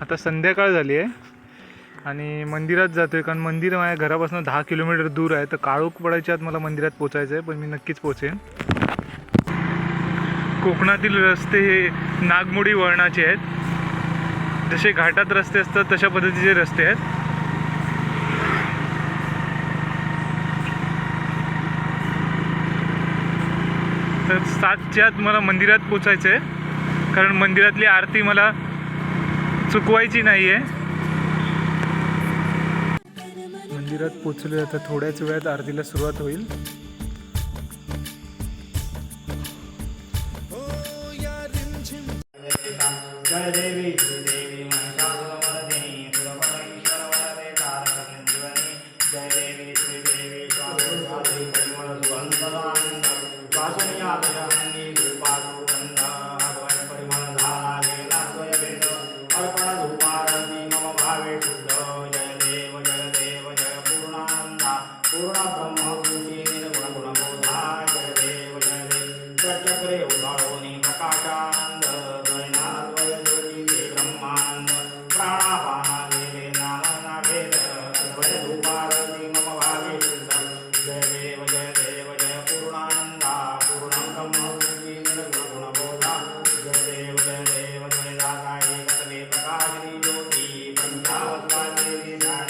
आता संध्याकाळ झाली आहे. आणि मंदिरात जातो आहे कारण मंदिर माझ्या घरापासून दहा किलोमीटर दूर आहे. तर काळोख पडायच्या आत मला मंदिरात पोचायचं आहे पण मी नक्कीच पोचेन. कोकणातील रस्ते हे नागमोडी वळणाचे आहेत. जसे घाटात रस्ते असतात तशा पद्धतीचे रस्ते आहेत. तर सातच्या आत मला मंदिरात पोचायचं आहे. कारण मंदिरातली आरती मला चुकवायची नाही आहे मंदिरात पोचलो आता थोड्याच वेळात आरतीला सुरुवात होईल. जय देवी पूर्ण ब्रह्मभूती निर्गुण गुणबोधा जय देव जय देव चक्रे उधाळोनी प्रकाशानंद द्वैनाद्वय ज्योती ते ब्रह्मानंद प्राणापानादेवे नामनाभेद द्वय धूपारती मम भावे शुद्ध जय देव जय देव जय पूर्णानंदा पूर्ण ब्रह्मभूती निर्गुण गुणबोधा जय देव जय देव जय दाता एकत्वे प्रकाशिनी ज्योती पंचावत्ता देवी जाणून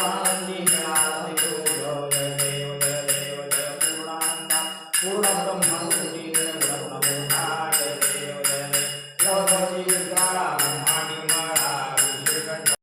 देव